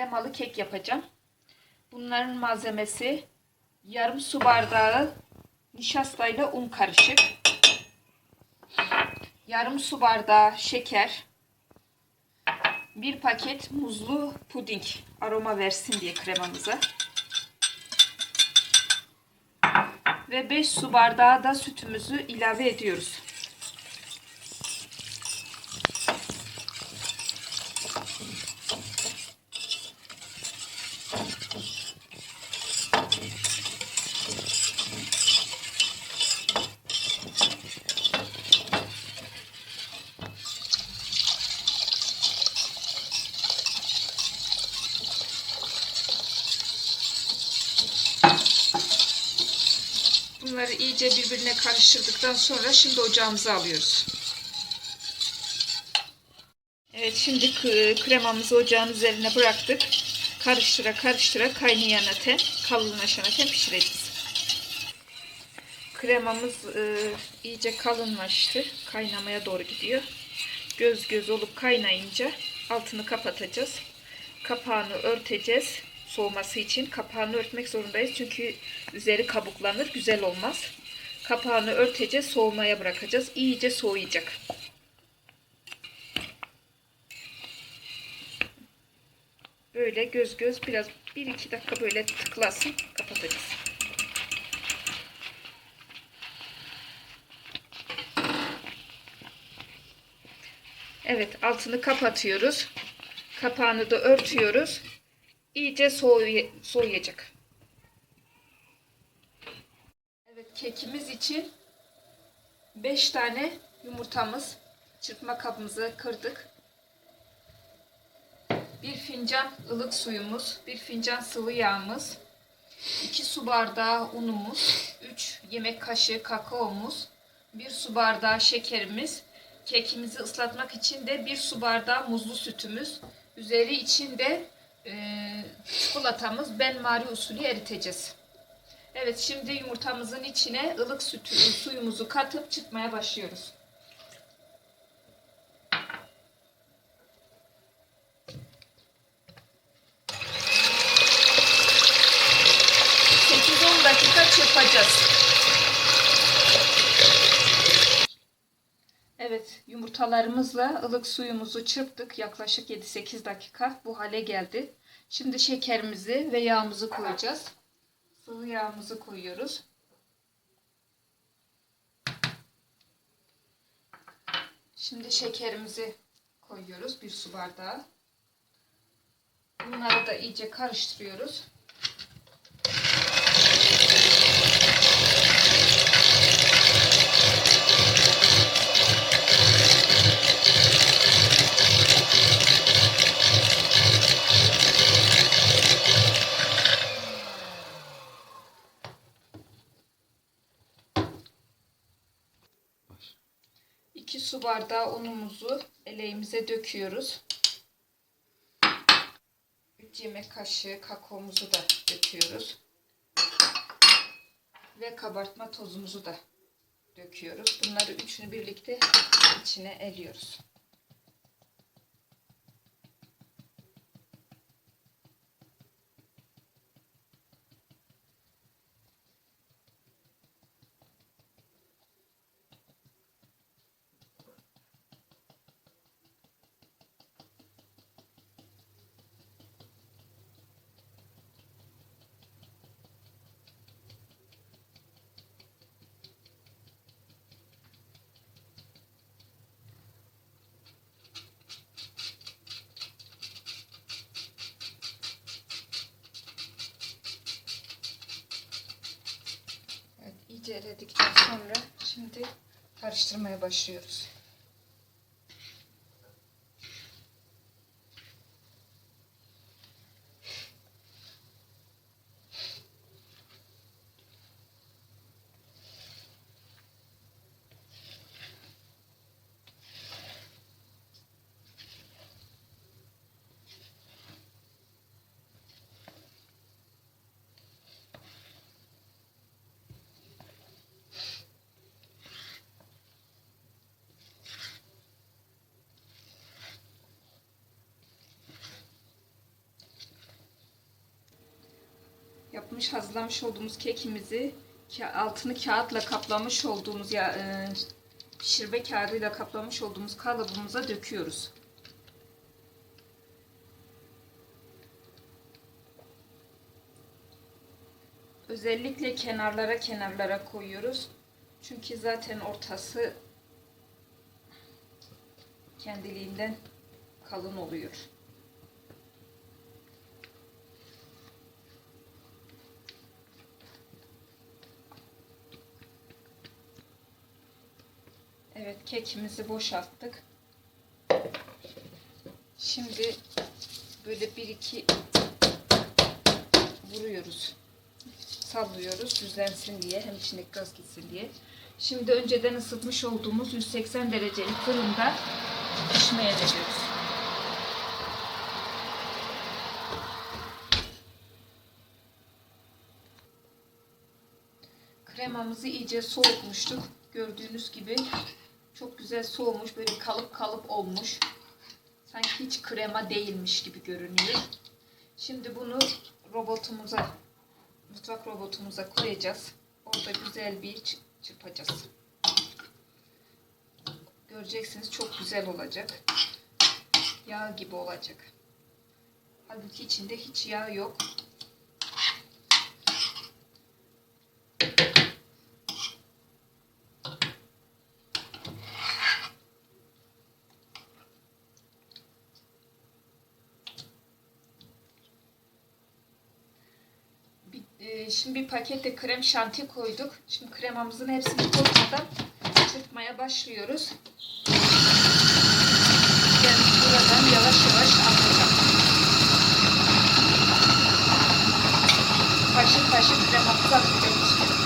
kremalı kek yapacağım. Bunların malzemesi yarım su bardağı nişastayla un karışık. Yarım su bardağı şeker. Bir paket muzlu puding aroma versin diye kremamıza. Ve 5 su bardağı da sütümüzü ilave ediyoruz. Bunları iyice birbirine karıştırdıktan sonra şimdi ocağımıza alıyoruz. Evet şimdi kremamızı ocağın üzerine bıraktık. Karıştıra karıştıra kaynayana ten, kalınlaşana ten pişireceğiz. Kremamız e, iyice kalınlaştı. Kaynamaya doğru gidiyor. Göz göz olup kaynayınca altını kapatacağız. Kapağını örteceğiz. Soğuması için kapağını örtmek zorundayız. Çünkü üzeri kabuklanır. Güzel olmaz. Kapağını örteceğiz. Soğumaya bırakacağız. İyice soğuyacak. Böyle göz göz biraz 1-2 dakika böyle tıklasın. Kapatacağız. Evet altını kapatıyoruz. Kapağını da örtüyoruz. İyice soğuy soğuyacak. Evet kekimiz için 5 tane yumurtamız çırpma kabımızı kırdık. Bir fincan ılık suyumuz, bir fincan sıvı yağımız, 2 su bardağı unumuz, 3 yemek kaşığı kakaomuz, 1 su bardağı şekerimiz, kekimizi ıslatmak için de 1 su bardağı muzlu sütümüz, üzeri için de e, çikolatamız benmari usulü eriteceğiz. Evet şimdi yumurtamızın içine ılık sütü, suyumuzu katıp çıkmaya başlıyoruz. ...8-10 dakika çırpacağız. Evet yumurtalarımızla ılık suyumuzu çırptık. Yaklaşık 7-8 dakika bu hale geldi. Şimdi şekerimizi ve yağımızı koyacağız. Sıvı yağımızı koyuyoruz. Şimdi şekerimizi koyuyoruz. Bir su bardağı. Bunları da iyice karıştırıyoruz. İki su bardağı unumuzu eleğimize döküyoruz. 3 yemek kaşığı kakaomuzu da döküyoruz. Ve kabartma tozumuzu da döküyoruz. Bunları üçünü birlikte içine eliyoruz. Evet, iyice eledikten sonra şimdi karıştırmaya başlıyoruz. Yapmış hazırlamış olduğumuz kekimizi altını kağıtla kaplamış olduğumuz ya e, pişirme kağıdıyla kaplamış olduğumuz kalıbımıza döküyoruz. Özellikle kenarlara kenarlara koyuyoruz. Çünkü zaten ortası kendiliğinden kalın oluyor. Evet kekimizi boşalttık. Şimdi böyle bir iki vuruyoruz. Sallıyoruz düzlensin diye hem içindeki gaz gitsin diye. Şimdi önceden ısıtmış olduğumuz 180 derecelik fırında pişmeye veriyoruz. Kremamızı iyice soğutmuştuk. Gördüğünüz gibi çok güzel soğumuş. Böyle kalıp kalıp olmuş. Sanki hiç krema değilmiş gibi görünüyor. Şimdi bunu robotumuza, mutfak robotumuza koyacağız. Orada güzel bir çı- çırpacağız. Göreceksiniz çok güzel olacak. Yağ gibi olacak. Halbuki içinde hiç yağ yok. Bir- e, Şimdi bir pakette krem şanti koyduk. Şimdi kremamızın hepsini koymadan çırpmaya başlıyoruz. Yani buradan yavaş yavaş alacağım. Kaşık kaşık kremamızı atacağız.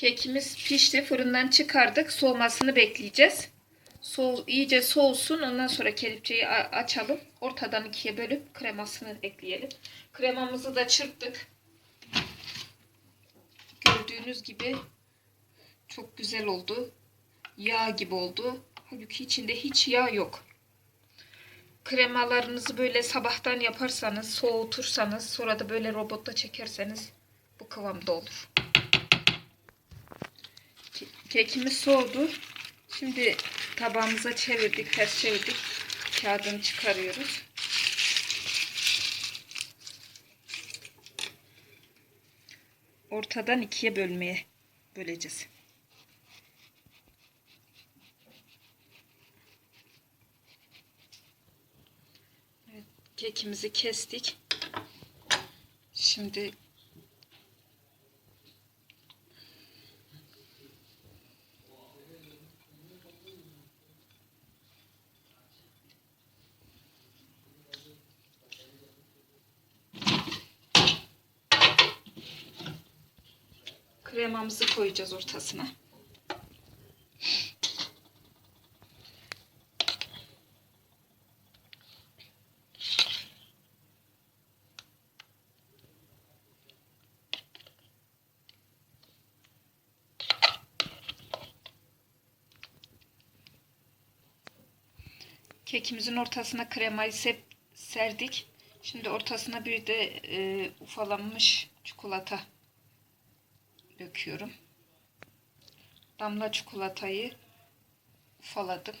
Kekimiz pişti. Fırından çıkardık. Soğumasını bekleyeceğiz. Soğu, iyice soğusun. Ondan sonra kelepçeyi açalım. Ortadan ikiye bölüp kremasını ekleyelim. Kremamızı da çırptık. Gördüğünüz gibi çok güzel oldu. Yağ gibi oldu. Halbuki içinde hiç yağ yok. Kremalarınızı böyle sabahtan yaparsanız, soğutursanız, sonra da böyle robotta çekerseniz bu kıvamda olur. Ke- Kekimiz soğudu. Şimdi tabağımıza çevirdik, ters çevirdik. Kağıdını çıkarıyoruz. Ortadan ikiye bölmeye böleceğiz. Evet, kekimizi kestik. Şimdi kremamızı koyacağız ortasına. Kekimizin ortasına kremayı serdik. Şimdi ortasına bir de e, ufalanmış çikolata döküyorum. Damla çikolatayı ufaladım.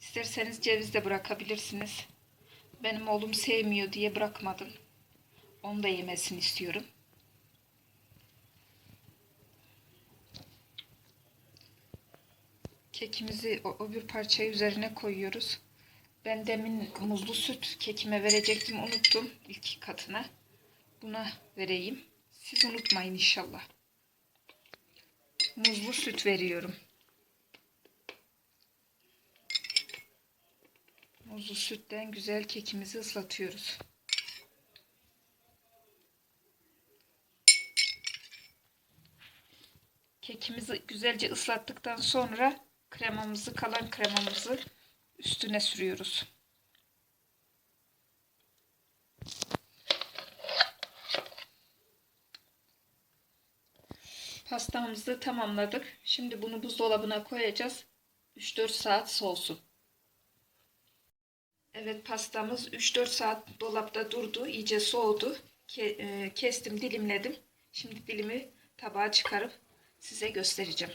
İsterseniz ceviz de bırakabilirsiniz. Benim oğlum sevmiyor diye bırakmadım. Onu da yemesini istiyorum. Kekimizi o, bir parçayı üzerine koyuyoruz. Ben demin muzlu süt kekime verecektim unuttum ilk katına buna vereyim. Siz unutmayın inşallah. Muzlu süt veriyorum. Muzlu sütten güzel kekimizi ıslatıyoruz. Kekimizi güzelce ıslattıktan sonra kremamızı, kalan kremamızı üstüne sürüyoruz. Pastamızı tamamladık. Şimdi bunu buzdolabına koyacağız. 3-4 saat soğusun. Evet pastamız 3-4 saat dolapta durdu. iyice soğudu. Ke- e, kestim, dilimledim. Şimdi dilimi tabağa çıkarıp size göstereceğim.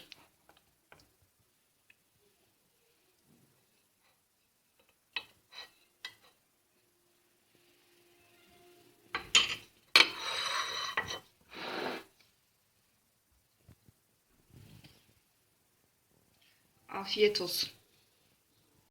Afiyet.